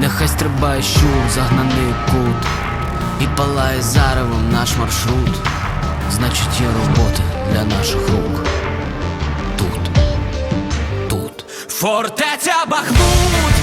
Нехай стрибає щур, загнаний кут, і палає заревом наш маршрут. Значить, є робота для наших рук. Тут, тут. Фортеця Бахмут